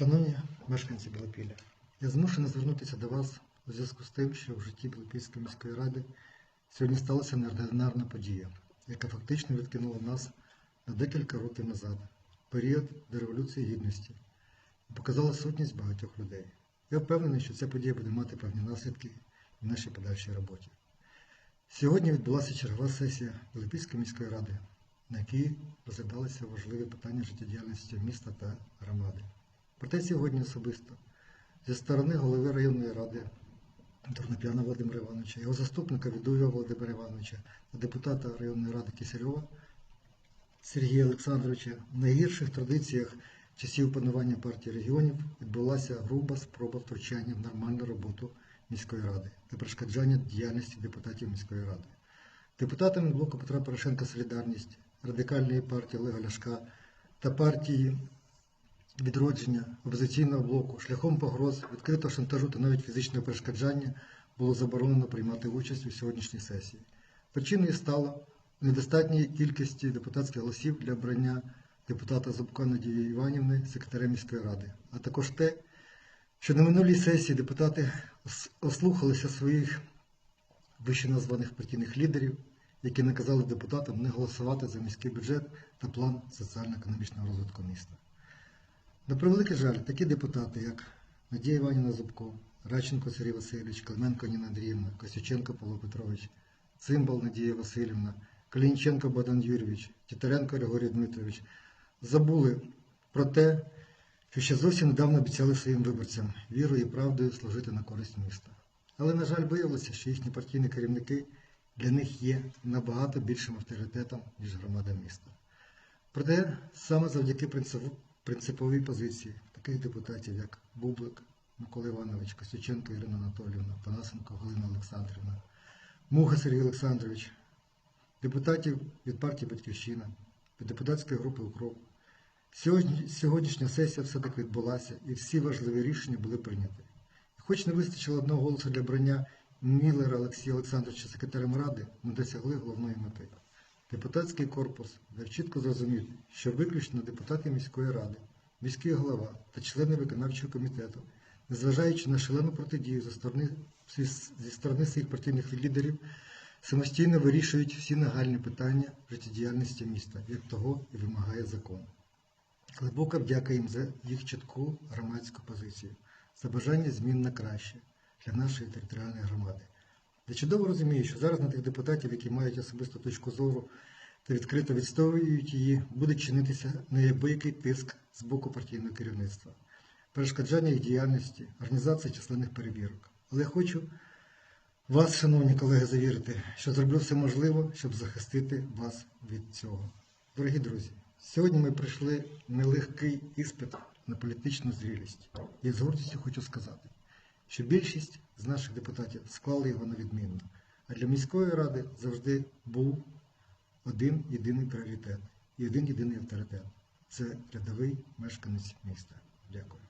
Шановні мешканці Білопілля, я змушений звернутися до вас у зв'язку з тим, що в житті Білопільської міської ради сьогодні сталася неординарна подія, яка фактично відкинула нас на декілька років назад, період до Революції Гідності, і показала сутність багатьох людей. Я впевнений, що ця подія буде мати певні наслідки в нашій подальшій роботі. Сьогодні відбулася чергова сесія Білопільської міської ради, на якій розглядалися важливі питання життєдіяльності міста та громади. Проте сьогодні особисто зі сторони голови районної ради Турноп'яна Володимира Івановича, його заступника Відуєва Володимира Івановича та депутата районної ради Кисельова Сергія Олександровича в найгірших традиціях часів панування партії регіонів відбулася груба спроба втручання в нормальну роботу міської ради та перешкоджання діяльності депутатів міської ради. Депутатами блоку Петра Порошенка Солідарність, радикальної партії Олега Ляшка та партії відродження опозиційного блоку шляхом погроз, відкритого шантажу та навіть фізичного перешкоджання було заборонено приймати участь у сьогоднішній сесії. Причиною стало недостатньої кількості депутатських голосів для обрання депутата Зубка Надії Іванівни, секретарем міської ради, а також те, що на минулій сесії депутати ослухалися своїх вищеназваних партійних лідерів, які наказали депутатам не голосувати за міський бюджет та план соціально-економічного розвитку міста. На превеликий жаль, такі депутати, як Надія Іванівна Зубко, Радченко Сергій Васильович, Клименко Ніна Андріївна, Костюченко Павло Петрович, Цимбал Надія Васильівна, Калінченко Богдан Юрійович, Тітаренко Григорій Дмитрович забули про те, що ще зовсім недавно обіцяли своїм виборцям вірою і правдою служити на користь міста. Але, на жаль, виявилося, що їхні партійні керівники для них є набагато більшим авторитетом, ніж громада міста. Проте саме завдяки принципу- принциповій позиції таких депутатів, як Бублик Микола Іванович, Костюченко Ірина Анатоліївна, Панасенко Галина Олександрівна, Муха Сергій Олександрович, депутатів від партії Батьківщина, від депутатської групи Укроп. Сьогодні, сьогоднішня сесія все-таки відбулася і всі важливі рішення були прийняті. І хоч не вистачило одного голосу для обрання Міллера Олексія Олександровича секретарем ради, ми досягли головної мети. Депутатський корпус дав чітко зрозуміти, що виключно депутати міської ради, міський голова та члени виконавчого комітету, незважаючи на шалену протидію зі сторони, зі сторони своїх партійних лідерів, самостійно вирішують всі нагальні питання життєдіяльності міста, як того і вимагає закон. Глибока вдяка їм за їх чітку громадську позицію, за бажання змін на краще для нашої територіальної громади. Я чудово розумію, що зараз на тих депутатів, які мають особисту точку зору та відкрито відстоюють її, буде чинитися неабиякий тиск з боку партійного керівництва, перешкоджання їх діяльності, організація численних перевірок. Але я хочу вас, шановні колеги, завірити, що зроблю все можливе, щоб захистити вас від цього. Дорогі друзі, сьогодні ми прийшли нелегкий іспит на політичну зрілість. І з гордістю хочу сказати, що більшість з наших депутатів склали його на відмінно. А для міської ради завжди був один єдиний пріоритет і один єдиний авторитет це рядовий мешканець міста. Дякую.